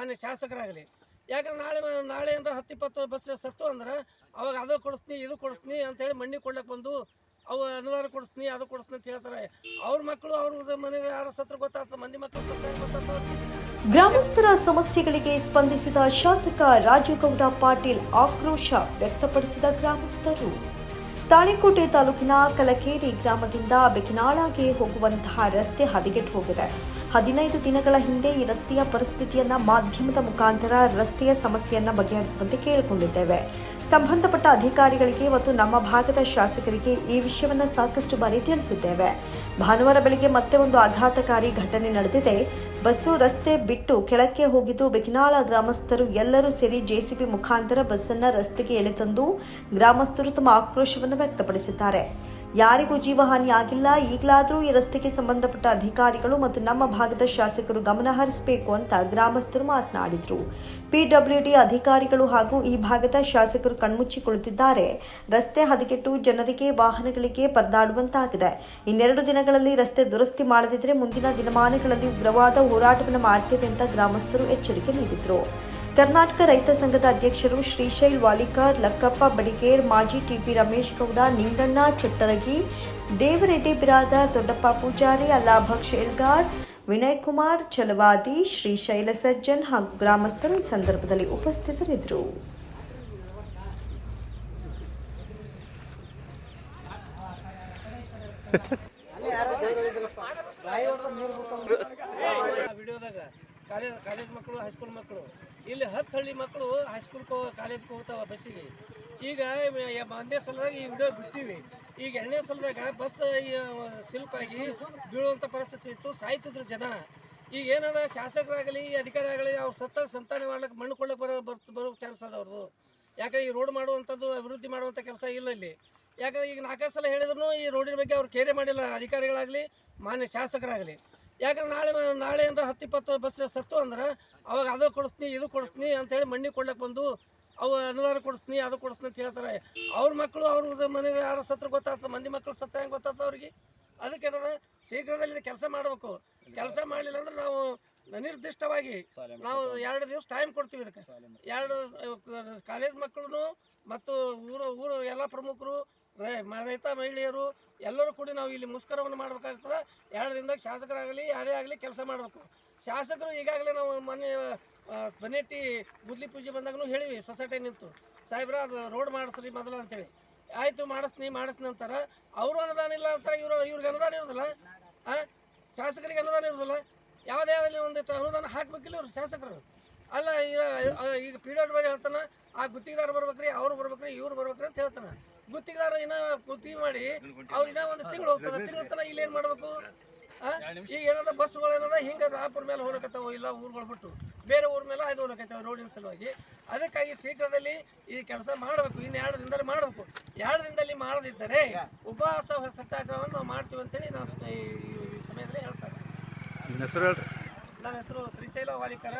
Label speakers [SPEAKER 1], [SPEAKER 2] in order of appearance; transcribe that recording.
[SPEAKER 1] ಮಾನ್ಯ ಶಾಸಕರಾಗಲಿ. ಯಾಕಂದ್ರೆ ನಾಳೆ ನಾಳೆ ಅಂದ್ರೆ ಹತ್ತು ಇಪ್ಪತ್ತು ಬಸ್ ಸತ್ತು ಅಂದ್ರೆ ಅವಾಗ ಅದು ಕೊಡಿಸ್ತೀನಿ, ಇದು ಕೊಡಿಸ್ತೀನಿ ಅಂತೇಳಿ ಮಣ್ಣಿ ಕೊಡ್ಲಕ್ಕೆ ಬಂದು ಅವು ಅನುದಾನ ಕೊಡಿಸ್ತೀನಿ, ಅದು ಕೊಡಿಸ್ತೀನಿ ಅಂತ ಹೇಳ್ತಾರೆ. ಅವ್ರ ಮಕ್ಕಳು ಅವ್ರ ಮನೆಗೆ ಯಾರ ಸತ್ರ ಗೊತ್ತಾಗ್ತದೆ, ಮಂದಿ ಮಕ್ಕಳು ಸತ್ರ
[SPEAKER 2] ಗ್ರಾಮಸ್ಥರ ಸಮಸ್ಯೆಗಳಿಗೆ ಸ್ಪಂದಿಸಿದ ಶಾಸಕ ರಾಜೇಗೌಡ ಪಾಟೀಲ್ ಆಕ್ರೋಶ ವ್ಯಕ್ತಪಡಿಸಿದ ಗ್ರಾಮಸ್ಥರು. ತಾಳಿಕೋಟೆ ತಾಲೂಕಿನ ಕಲಕೇರಿ ಗ್ರಾಮದಿಂದ ಬೆಕಿನಾಳಾಗೆ ಹೋಗುವಂತಹ ರಸ್ತೆ ಹದಗೆಟ್ಟು ಹೋಗಿದೆ. ಹದಿನೈದು ದಿನಗಳ ಹಿಂದೆ ಈ ರಸ್ತೆಯ ಪರಿಸ್ಥಿತಿಯನ್ನ ಮಾಧ್ಯಮದ ಮುಖಾಂತರ ರಸ್ತೆಯ ಸಮಸ್ಯೆಯನ್ನ ಬಗೆಹರಿಸುವಂತೆ ಕೇಳಿಕೊಂಡಿದ್ದೇವೆ. ಸಂಬಂಧಪಟ್ಟ ಅಧಿಕಾರಿಗಳಿಗೆ ಮತ್ತು ನಮ್ಮ ಭಾಗದ ಶಾಸಕರಿಗೆ ಈ ವಿಷಯವನ್ನ ಸಾಕಷ್ಟು ಬಾರಿ ತಿಳಿಸಿದ್ದೇವೆ. ಭಾನುವಾರ ಬೆಳಗ್ಗೆ ಮತ್ತೆ ಒಂದು ಆಘಾತಕಾರಿ ಘಟನೆ ನಡೆದಿದೆ. ಬಸ್ಸು ರಸ್ತೆ ಬಿಟ್ಟು ಕೆಳಕ್ಕೆ ಹೋಗಿದ್ದು ಬೆಕಿನಾಳ ಗ್ರಾಮಸ್ಥರು ಎಲ್ಲರೂ ಸೇರಿ ಜೆಸಿಬಿ ಮುಖಾಂತರ ಬಸ್ಸನ್ನ ರಸ್ತೆಗೆ ಎಳೆತಂದು ಗ್ರಾಮಸ್ಥರು ತಮ್ಮ ಆಕ್ರೋಶವನ್ನು ವ್ಯಕ್ತಪಡಿಸಿದ್ದಾರೆ. ಯಾರಿಗೂ ಜೀವಹಾನಿ ಆಗಿಲ್ಲ. ಈಗಲಾದರೂ ಈ ರಸ್ತೆಗೆ ಸಂಬಂಧಪಟ್ಟ ಅಧಿಕಾರಿಗಳು ಮತ್ತು ನಮ್ಮ ಭಾಗದ ಶಾಸಕರು ಗಮನ ಹರಿಸಬೇಕು ಅಂತ ಗ್ರಾಮಸ್ಥರು ಮಾತನಾಡಿದರು. ಪಿಡಬ್ಲ್ಯೂಡಿ ಅಧಿಕಾರಿಗಳು ಹಾಗೂ ಈ ಭಾಗದ ಶಾಸಕರು ಕಣ್ಮುಚ್ಚಿ ಕುಳಿತಿದ್ದಾರೆ ರಸ್ತೆ ಹದಗೆಟ್ಟು ಜನರಿಗೆ ವಾಹನಗಳಿಗೆ ಪರದಾಡುವಂತಾಗಿದೆ. ಇನ್ನೆರಡು ದಿನಗಳಲ್ಲಿ ರಸ್ತೆ ದುರಸ್ತಿ ಮಾಡದಿದ್ರೆ ಮುಂದಿನ ದಿನಮಾನಗಳಲ್ಲಿ ಉಗ್ರವಾದ ಹೋರಾಟವನ್ನು ಮಾಡ್ತೇವೆ ಅಂತ ಗ್ರಾಮಸ್ಥರು ಎಚ್ಚರಿಕೆ ನೀಡಿದರು. ಕರ್ನಾಟಕ ರೈತ ಸಂಘದ ಅಧ್ಯಕ್ಷರು ಶ್ರೀಶೈಲ್ ವಾಲಿಕಾರ್ ಲಕ್ಕಪ್ಪ ಬಡಿಗೇರ್ ಮಾಜಿ ಟಿಪಿ ರಮೇಶ್ ಗೌಡ ನಿಂಗಣ್ಣ ಚಟ್ಟರಗಿ ದೇವರೆಡ್ಡಿ ಬಿರಾದಾರ್ ದೊಡ್ಡಪ್ಪ ಪೂಜಾರಿ ಅಲ್ಲಾಭಕ್ಷ ಎಲ್ಗಾರ್ ವಿನಯ್ ಕುಮಾರ್ ಚಲವಾದಿ ಶ್ರೀಶೈಲ ಸಜ್ಜನ್ ಹಾಗೂ ಗ್ರಾಮಸ್ಥರು ಈ ಸಂದರ್ಭದಲ್ಲಿ ಉಪಸ್ಥಿತರಿದ್ದರು
[SPEAKER 1] ಕಾಲೇಜ್ ಕಾಲೇಜ್ ಮಕ್ಕಳು ಹೈಸ್ಕೂಲ್ ಮಕ್ಕಳು. ಇಲ್ಲಿ ಹತ್ತು ಹಳ್ಳಿ ಮಕ್ಕಳು ಹೈಸ್ಕೂಲ್ ಕಾಲೇಜ್ಗೆ ಹೋಗ್ತಾವ ಬಸ್ಸಿಗೆ ಈಗ ಒಂದೇ ಸಲದಾಗ ಈ ವಿಡಿಯೋ ಬಿಡ್ತೀವಿ. ಈಗ ಎರಡನೇ ಸಲದಾಗ ಬಸ್ ಸಿಲ್ಪ್ ಆಗಿ ಬೀಳುವಂಥ ಪರಿಸ್ಥಿತಿ ಇತ್ತು, ಸಾಯ್ತಿದ್ರು ಜನ. ಈಗ ಏನದ, ಶಾಸಕರಾಗಲಿ ಅಧಿಕಾರಿ ಆಗಲಿ ಅವ್ರು ಸತ್ತಾಗ ಸಂತಾನ ಮಾಡ್ಲಿಕ್ಕೆ ಮಣ್ಣು ಕೊಳ್ಳಕ್ಕೆ ಬರೋ ಬರ್ತ ಬರೋ ಚಾನ್ಸ್ ಅದ ಅವ್ರದ್ದು ಯಾಕಂದ್ರೆ ಈ ರೋಡ್ ಮಾಡುವಂಥದ್ದು, ಅಭಿವೃದ್ಧಿ ಮಾಡುವಂಥ ಕೆಲಸ ಇಲ್ಲ ಇಲ್ಲಿ. ಯಾಕಂದ್ರೆ ಈಗ ನಾಲ್ಕೈದು ಸಲ ಹೇಳಿದ್ರು ಈ ರೋಡಿನ ಬಗ್ಗೆ ಅವ್ರು ಕೇರೆ ಮಾಡಿಲ್ಲ. ಅಧಿಕಾರಿಗಳಾಗಲಿ, ಮಾನ್ಯ ಶಾಸಕರಾಗಲಿ. ಯಾಕಂದ್ರೆ ನಾಳೆ ನಾಳೆ ಅಂದ್ರೆ ಹತ್ತು ಇಪ್ಪತ್ತು ಬಸ್ ಸತ್ತು ಅಂದ್ರೆ ಅವಾಗ ಅದು ಕೊಡಿಸ್ತೀನಿ ಇದು ಕೊಡಿಸ್ತೀನಿ ಅಂತೇಳಿ ಮಣ್ಣಿ ಕೊಡ್ಲಕ್ಕೆ ಬಂದು ಅವು ಅನುದಾನ ಕೊಡಿಸ್ನಿ ಅದು ಕೊಡಿಸ್ನಿ ಅಂತ ಹೇಳ್ತಾರೆ. ಅವ್ರ ಮಕ್ಕಳು ಅವ್ರ ಮನೆಗೆ ಯಾರು ಸತ್ರ ಗೊತ್ತಾಗ್ತದೆ ಮಂದಿ ಮಕ್ಕಳು ಸತ್ತ ಹೆಂಗೆ ಗೊತ್ತಾಗ್ತದೆ ಅವ್ರಿಗೆ? ಅದಕ್ಕೆ ಶೀಘ್ರದಲ್ಲಿ ಕೆಲಸ ಮಾಡಬೇಕು. ಕೆಲಸ ಮಾಡಲಿಲ್ಲ ಅಂದ್ರೆ ನಾವು ನಿರ್ದಿಷ್ಟವಾಗಿ ನಾವು ಎರಡು ದಿವಸ ಟೈಮ್ ಕೊಡ್ತೀವಿ ಇದಕ್ಕೆ. ಎರಡು ಕಾಲೇಜ್ ಮಕ್ಕಳು ಮತ್ತು ಊರು ಊರು ಎಲ್ಲ ಪ್ರಮುಖರು ರೈ- ರೈತ ಮಹಿಳೆಯರು, ಎಲ್ಲರೂ ಕೂಡಿ ನಾವು ಇಲ್ಲಿ ಮುಸ್ಕರವನ್ನು ಮಾಡಬೇಕಾಗ್ತದೆ. ಎರಡು ದಿನದಾಗ ಶಾಸಕರಾಗಲಿ, ಯಾರೇ ಆಗಲಿ ಕೆಲಸ ಮಾಡಬೇಕು. ಶಾಸಕರು ಈಗಾಗಲೇ ನಾವು ಮೊನ್ನೆ ಬನ್ನೆಟ್ಟಿ ಗುದ್ಲಿ ಪೂಜೆ ಬಂದಾಗೂ ಹೇಳಿವಿ, ಸೊಸೈಟಿ ನಿಂತು. ಸಾಹೇಬ್ರ, ಅದು ರೋಡ್ ಮಾಡಿಸ್ರಿ ಮೊದಲು ಅಂತೇಳಿ. ಆಯಿತು ಮಾಡಿಸ್ನಿ ಮಾಡಿಸ್ನಿ ಅಂತಾರೆ. ಅವರು ಅನುದಾನ ಇಲ್ಲ ಅಂತ ಇವರು, ಇವ್ರಿಗೆ ಅನುದಾನ ಇರೋದಿಲ್ಲ. ಹಾಂ ಶಾಸಕರಿಗೆ ಅನುದಾನ ಇರೋದಿಲ್ಲ. ಯಾವುದೇ ಆದಲ್ಲಿ ಒಂದು ಅನುದಾನ ಹಾಕ್ಬೇಕಿಲ್ಲ ಇವರು ಶಾಸಕರು. ಅಲ್ಲ, ಈಗ ಈಗ ಪಿ ಬಗ್ಗೆ ಹೇಳ್ತಾನೆ, ಆ ಗುತ್ತಿಗೆದಾರ ಬರ್ಬೇಕ್ರಿ, ಅವ್ರು ಬರ್ಬೇಕ್ರಿ, ಇವ್ರು ಬರ್ಬೇಕ್ರಿ ಅಂತ ಹೇಳ್ತಾನೆ. ಗುತ್ತಿಗೆದಾರ ಇನ್ನ ಗುತ್ತಿಗೆ ಮಾಡಿ ಅವ್ರು ಇನ್ನ ಒಂದು ತಿಂಗಳು ಹೋಗ್ತದೆ ತಿಂಗಳ ತನಕ ಇಲ್ಲಿ ಏನ್ ಮಾಡಬೇಕು? ಈಗ ಏನದ ಬಸ್ಗಳು ಏನದ ಹಿಂಗ ರಾಪುರ ಮೇಲೆ ಹೋಗ್ಲಕತ್ತಾವ ಇಲ್ಲ ಊರುಗಳು ಬಿಟ್ಟು ಬೇರೆ ಊರ ಮೇಲೆ ಅದು ಹೋಗ್ಲಕತ್ತಾವ ರೋಡಿನ ಸಲುವಾಗಿ ಅದಕ್ಕಾಗಿ ಶೀಘ್ರದಲ್ಲಿ ಈ ಕೆಲಸ ಮಾಡಬೇಕು ಇನ್ನು ಎರಡು ದಿನದಲ್ಲಿ ಮಾಡಬೇಕು. ಎರಡು ದಿನದಲ್ಲಿ ಮಾಡದಿದ್ದರೆ ಉಪವಾಸ ಸತ್ಯಾಗ್ರಹವನ್ನು ನಾವು ಮಾಡ್ತೀವಿ ಅಂತೇಳಿ ನಾನು ಈ ಸಮಯದಲ್ಲಿ ಹೇಳ್ತಾರೆ
[SPEAKER 3] ನಿಮ್ಮ ಹೆಸರು
[SPEAKER 1] ನನ್ನ ಹೆಸರು ಶ್ರೀಶೈಲ ವಾಲಿಕರ.